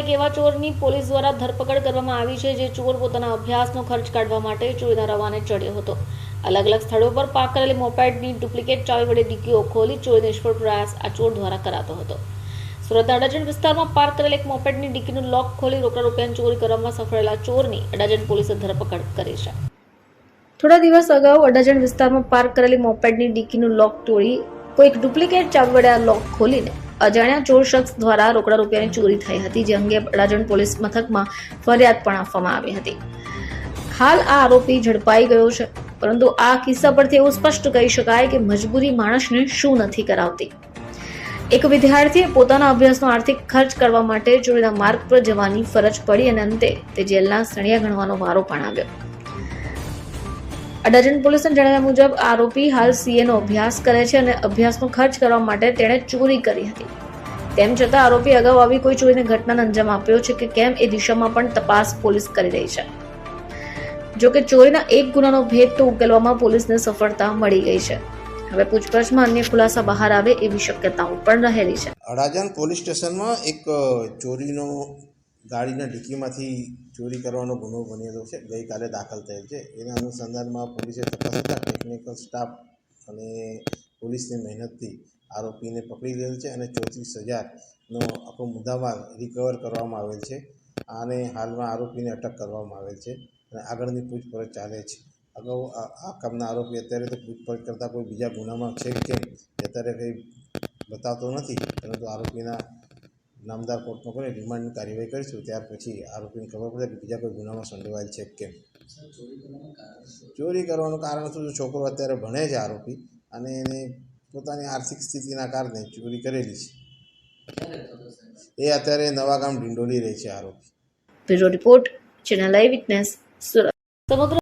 એક એવા ચોરની પોલીસ દ્વારા ધરપકડ કરવામાં આવી છે જે ચોર પોતાના અભ્યાસનો ખર્ચ કાઢવા માટે ચોરીના રવાને ચડ્યો હતો. અલગ અલગ સ્થળો પર પાક કરેલી મોપેડની ડુપ્લિકેટ ચાવી વડે ડીકીઓ ખોલી ચોરી નિષ્ફળ પ્રયાસ આ ચોર દ્વારા કરાતો હતો. સુરતના અડાજણ વિસ્તારમાં પાર્ક કરેલ એક મોપેડની ડીકીનું લોક ખોલી રોકડા રૂપિયાની ચોરી કરવામાં સફળેલા ચોરની અડાજણ પોલીસે ધરપકડ કરી છે. થોડા દિવસ અગાઉ અડાજણ વિસ્તારમાં પાર્ક કરેલી મોપેડની ડીકીનું લોક તોડી કોઈક ડુપ્લિકેટ ચાવી વડે આ લોક ખોલીને અજાણ્યા ચોર શખ્સ દ્વારા રોકડા રૂપિયાની ચોરી થઈ હતી, જે અંગે અડાજણ પોલીસ મથકમાં ફરિયાદ પણ આપવામાં આવી હતી. હાલ આ આરોપી ઝડપાઈ ગયો છે, પરંતુ આ કિસ્સા પરથી એવું સ્પષ્ટ કહી શકાય કે મજબૂરી માણસને શું નથી કરાવતી. એક વિદ્યાર્થીએ પોતાના અભ્યાસનો આર્થિક ખર્ચ કરવા માટે ચોરીના માર્ગ પર જવાની ફરજ પડી અને અંતે તે જેલના સળિયા ગણવાનો વારો પણ આવ્યો. અડાજણ પોલીસના જણાવ્યા મુજબ આરોપી હાલ સીએ નો અભ્યાસ કરે છે અને અભ્યાસનો ખર્ચ કરવા માટે તેણે ચોરી કરી હતી. તેમ છતાં આરોપી અગાઉ આવી કોઈ ચોરીની ઘટનાને અંજામ આપ્યો છે કે કેમ એ દિશામાં પણ તપાસ પોલીસ કરી રહી છે. જો કે ચોરીના એક ગુનાનો ભેદ તો ઉકેલવામાં પોલીસને સફળતા મળી ગઈ છે. હવે પૂછપરછમાં અન્ય ખુલાસા બહાર આવે એવી શક્યતાઓ પણ રહેલી છે. અડાજણ પોલીસ સ્ટેશનમાં એક ચોરીનો ગાડીના ડિક્કીમાંથી ચોરી કરવાનો ગુનો બનેલો છે. ગઈકાલે દાખલ થયેલ છે. એના અનુસંધાનમાં પોલીસે તપાસ કરતા ટેકનિકલ સ્ટાફ અને પોલીસની મહેનતથી આરોપીને પકડી લીધેલ છે અને ચોત્રીસ હજારનો આખો મુદ્દામાલ રિકવર કરવામાં આવેલ છે. અને હાલમાં આરોપીને અટક કરવામાં આવેલ છે અને આગળની પૂછપરછ ચાલે છે. અગાઉ આ કામના આરોપી અત્યારે તો પૂછપરછ કરતાં કોઈ બીજા ગુનામાં છે કે અત્યારે કંઈ બતાવતો નથી, પરંતુ આરોપીના નામદાર કોર્ટમાં કરીને રિમાન્ડની કાર્યવાહી કરીશું, ત્યાર પછી આરોપીને ખબર પડે કે બીજા કોઈ ગુનામાં સંડોવાયેલ છે કેમ. ચોરી કરવાનું કારણ શું છોકરો અત્યારે ભણે છે આરોપી અને એને પોતાની આર્થિક સ્થિતિના કારણે ચોરી કરેલી છે. એ અત્યારે નવા ગામ ઢીંડોલી રહે છે આરોપી. Bureau report, channel eye witness, Surat. સમગ્ર